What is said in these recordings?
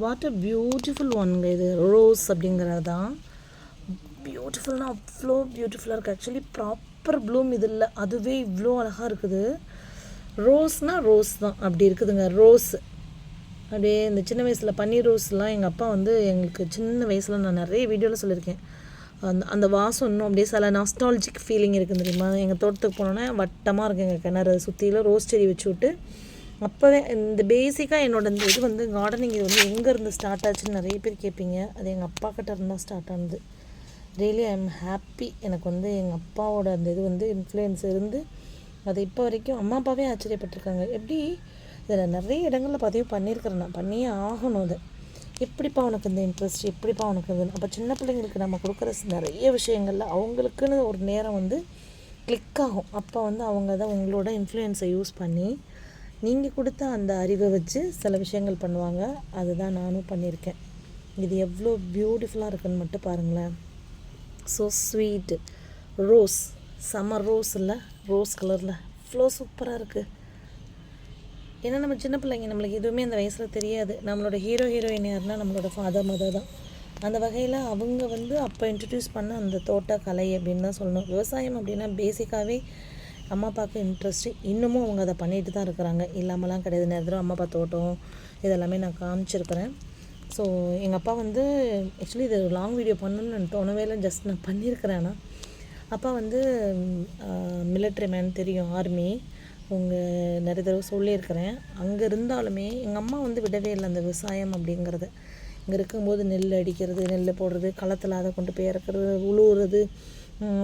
What a beautiful ஒன்ங்க இது rose அப்படிங்கிறது தான் பியூட்டிஃபுல்னால் அவ்வளோ பியூட்டிஃபுல்லாக இருக்குது ஆக்சுவலி ப்ராப்பர் ப்ளூம் இது இல்லை அதுவே இவ்வளோ அழகாக இருக்குது. ரோஸ்னால் ரோஸ் தான். அப்படி இருக்குதுங்க ரோஸ் அப்படியே இந்த சின்ன வயசில் பன்னீர் ரோஸ்லாம் எங்கள் அப்பா வந்து எங்களுக்கு சின்ன வயசில் நான் நிறைய வீடியோவில் சொல்லியிருக்கேன். அந்த அந்த வாசம் இன்னும் அப்படியே சில நாஸ்டாலஜிக் ஃபீலிங் இருக்குது தெரியுமா? எங்கள் தோட்டத்துக்கு போனோன்னே வட்டமாக இருக்குது எங்கள் கிணறு. சுற்றியில் ரோஸ் செடி வச்சு விட்டு அப்போவே இந்த பேசிக்காக என்னோட இந்த இது வந்து கார்டனிங் இது வந்து எங்கே இருந்து ஸ்டார்ட் ஆச்சுன்னு நிறைய பேர் கேட்பீங்க அது எங்கள் அப்பா கிட்ட இருந்தால் ஸ்டார்ட் ஆனது. ரியலி ஐ எம் ஹாப்பி எனக்கு வந்து எங்கள் அப்பாவோட அந்த இது வந்து இன்ஃப்ளூயன்ஸ் இருந்து அது இப்போ வரைக்கும் அம்மா அப்பாவே ஆச்சரியப்பட்டிருக்காங்க. எப்படி? இதில் நிறைய இடங்களில் பதிவு பண்ணியிருக்கிறேன் நான். பண்ணியே ஆகணும் அதை எப்படிப்பா உனக்கு இந்த இன்ட்ரெஸ்ட் எப்படிப்பா உனக்கு இது? அப்போ சின்ன பிள்ளைங்களுக்கு நம்ம கொடுக்குற நிறைய விஷயங்களில் அவங்களுக்குன்னு ஒரு நேரம் வந்து கிளிக் ஆகும். அப்போ வந்து அவங்க தான் உங்களோட இன்ஃப்ளூயன்ஸை யூஸ் பண்ணி நீங்கள் கொடுத்த அந்த அறிவை வச்சு சில விஷயங்கள் பண்ணுவாங்க. அதுதான் நானும் பண்ணியிருக்கேன். இது எவ்வளோ பியூட்டிஃபுல்லாக இருக்குன்னு மட்டும் பாருங்களேன். So sweet rose summer rose இல்லை? ரோஸ் கலரில் அவ்வளோ சூப்பராக இருக்குது ஏன்னா நம்ம சின்ன பிள்ளைங்க நம்மளுக்கு எதுவுமே அந்த வயசில் தெரியாது. நம்மளோட ஹீரோ ஹீரோயின் யாருன்னா நம்மளோட ஃபாதர் மதர் தான். அந்த வகையில் அவங்க வந்து அப்போ இன்ட்ரடியூஸ் பண்ண அந்த தோட்டக்கலை அப்படின்னு தான் சொல்லணும். விவசாயம் அப்படின்னா பேசிக்காகவே அம்மா அப்பாவுக்கு இன்ட்ரெஸ்ட்டு இன்னமும் அவங்க அதை பண்ணிட்டு தான் இருக்கிறாங்க. இல்லாமலாம் கிடையாது. நேரத்தில் அம்மா அப்பா தோட்டம் இதெல்லாமே நான் காமிச்சிருக்கிறேன். ஸோ எங்கள் அப்பா வந்து ஆக்சுவலி இது லாங் வீடியோ பண்ணணும்னு தோணவே இல்லை ஜஸ்ட் நான் பண்ணியிருக்கிறேன் அப்பா வந்து மிலிட்ரி மேன் தெரியும் ஆர்மி உங்கள் நிறைய தடவை சொல்லியிருக்கிறேன். அங்கே இருந்தாலுமே எங்கள் அம்மா வந்து விடவே இல்லை அந்த விவசாயம் அப்படிங்கிறத. இங்கே இருக்கும்போது நெல் அடிக்கிறது நெல் போடுறது களத்தில் அதை கொண்டு போய் இறக்குறது உழுவுறது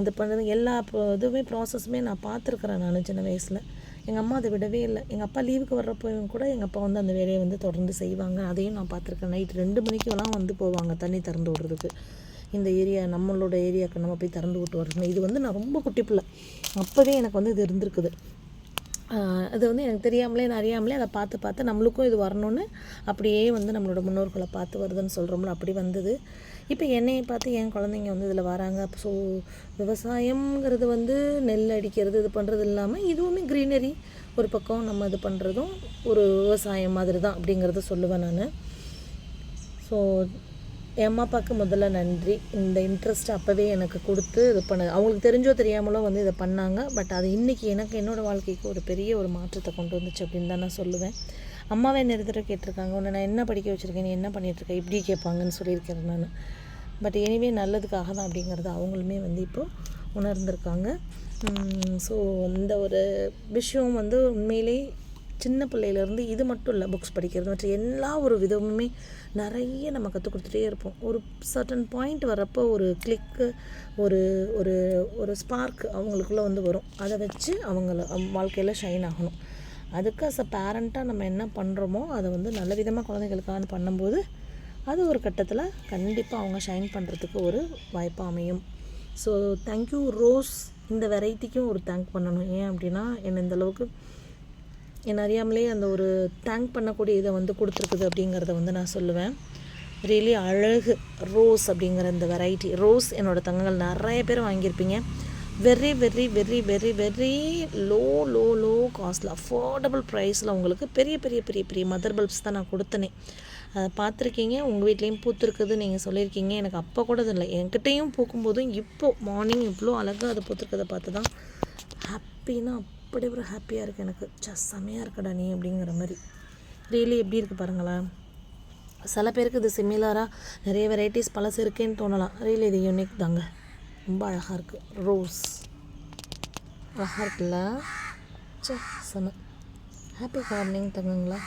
இது பண்ணுறது எல்லா இதுவுமே ப்ராசஸுமே நான் பார்த்துருக்குறேன் நான் சின்ன வயசில். எங்கள் அம்மா அதை விடவே இல்லை. எங்கள் அப்பா லீவுக்கு வர்றப்போயும் கூட எங்கள் அப்பா வந்து அந்த வேலையை வந்து தொடர்ந்து செய்வாங்க. அதையும் நான் பார்த்துருக்கேன். நைட் ரெண்டு மணிக்கெல்லாம் வந்து போவாங்க தண்ணி திறந்து விடுறதுக்கு. இந்த ஏரியா நம்மளோட ஏரியாவுக்கு நம்ம போய் திறந்து விட்டு வரணும் இது வந்து நான் ரொம்ப குட்டி பிள்ளை. அப்போவே எனக்கு வந்து இது இருந்திருக்குது. அது வந்து எனக்கு தெரியாமலே நான் அறியாமலே அதை பார்த்து பார்த்து நம்மளுக்கும் இது வரணும்னு அப்படியே வந்து நம்மளோட முன்னோர்களை பார்த்து வருதுன்னு சொல்கிறோம்ல அப்படி வந்தது. இப்போ என்னையை பார்த்து என் குழந்தைங்க வந்து இதில் வராங்க. ஸோ விவசாயம்ங்கிறது வந்து நெல் அடிக்கிறது இது பண்ணுறது இல்லாமல் இதுவுமே க்ரீனரி ஒரு பக்கம் நம்ம இது பண்ணுறதும் ஒரு விவசாயம் மாதிரி தான் அப்படிங்கிறத சொல்லுவேன் நான். ஸோ என் அம்மா அப்பாவுக்கு முதல்ல நன்றி. இந்த இன்ட்ரெஸ்ட் அப்போவே எனக்கு கொடுத்து இது பண்ண. அவங்களுக்கு தெரிஞ்சோ தெரியாமலோ வந்து இதை பண்ணாங்க. பட் அது இன்றைக்கி எனக்கு என்னோடய வாழ்க்கைக்கு ஒரு பெரிய ஒரு மாற்றத்தை கொண்டு வந்துச்சு அப்படின்னு தான் நான் சொல்லுவேன். அம்மாவே நிறுத்தர கேட்டிருக்காங்க? உன்னை நான் என்ன படிக்க வச்சுருக்கேன்? நீ என்ன பண்ணிகிட்ருக்க இப்படி கேட்பாங்கன்னு சொல்லியிருக்கிறேன் நான். பட் எனிவே நல்லதுக்காக தான் அப்படிங்கிறது அவங்களுமே வந்து இப்போது உணர்ந்திருக்காங்க. ஸோ இந்த ஒரு விஷயம் வந்து உண்மையிலே சின்ன பிள்ளையிலேருந்து இது மட்டும் இல்லை புக்ஸ் படிக்கிறது மற்ற எல்லா ஒரு விதமுமே நிறைய நம்ம கற்றுக் கொடுத்துட்டே இருப்போம். ஒரு சர்டன் பாயிண்ட் வரப்போ ஒரு கிளிக்கு ஒரு ஒரு ஒரு ஸ்பார்க் அவங்களுக்குள்ளே வந்து வரும். அதை வச்சு அவங்கள வாழ்க்கையில் ஷைன் ஆகணும். அதுக்கு அஸ் அ பேரண்ட்டாக நம்ம என்ன பண்ணுறோமோ அதை வந்து நல்ல விதமாக குழந்தைகளுக்காக பண்ணும்போது அது ஒரு கட்டத்தில் கண்டிப்பாக அவங்க ஷைன் பண்ணுறதுக்கு ஒரு வாய்ப்பாக அமையும். ஸோ தேங்க்யூ ரோஸ் இந்த வெரைட்டிக்கும் ஒரு தேங்க் பண்ணணும். ஏன் அப்படின்னா என்னை இந்தளவுக்கு என் அறியாமலே அந்த ஒரு தேங்க் பண்ணக்கூடிய இதை வந்து கொடுத்துருக்குது அப்படிங்கிறத வந்து நான் சொல்லுவேன். ரியலி அழகு ரோஸ் அப்படிங்கிற இந்த வெரைட்டி ரோஸ் என்னோடய தங்கங்கள். நிறைய பேர் வாங்கியிருப்பீங்க. Very very very very very low low low காஸ்ட்டில் affordable ப்ரைஸில் உங்களுக்கு பெரிய பெரிய பெரிய பெரிய மதர் பல்ப்ஸ் தான் நான் கொடுத்தனே. அதை பார்த்துருக்கீங்க. உங்கள் வீட்லேயும் பூத்துருக்குது. நீங்கள் சொல்லியிருக்கீங்க. எனக்கு அப்போ கூட இல்லை. என்கிட்டையும் பூக்கும்போதும் இப்போது மார்னிங் இவ்வளோ அழகாக அதை பூத்துருக்கதை பார்த்து தான் ஹாப்பின்னா அப்படி ஒரு ஹாப்பியாக இருக்குது எனக்கு. ஜஸ் செம்மையாக இருக்கடா நீ அப்படிங்கிற மாதிரி. ரியலி எப்படி இருக்குது பாருங்களேன். சில பேருக்கு இது சிமிலராக நிறைய வெரைட்டிஸ் பழசு இருக்கேன்னு தோணலாம். ரியலி இது யூனிக் தாங்க. ரொம்ப அழகாக இருக்குது ரோஸ் அழகாக இருக்குல்ல. சே செம. ஹாப்பி கார்னிங் தங்குங்களா.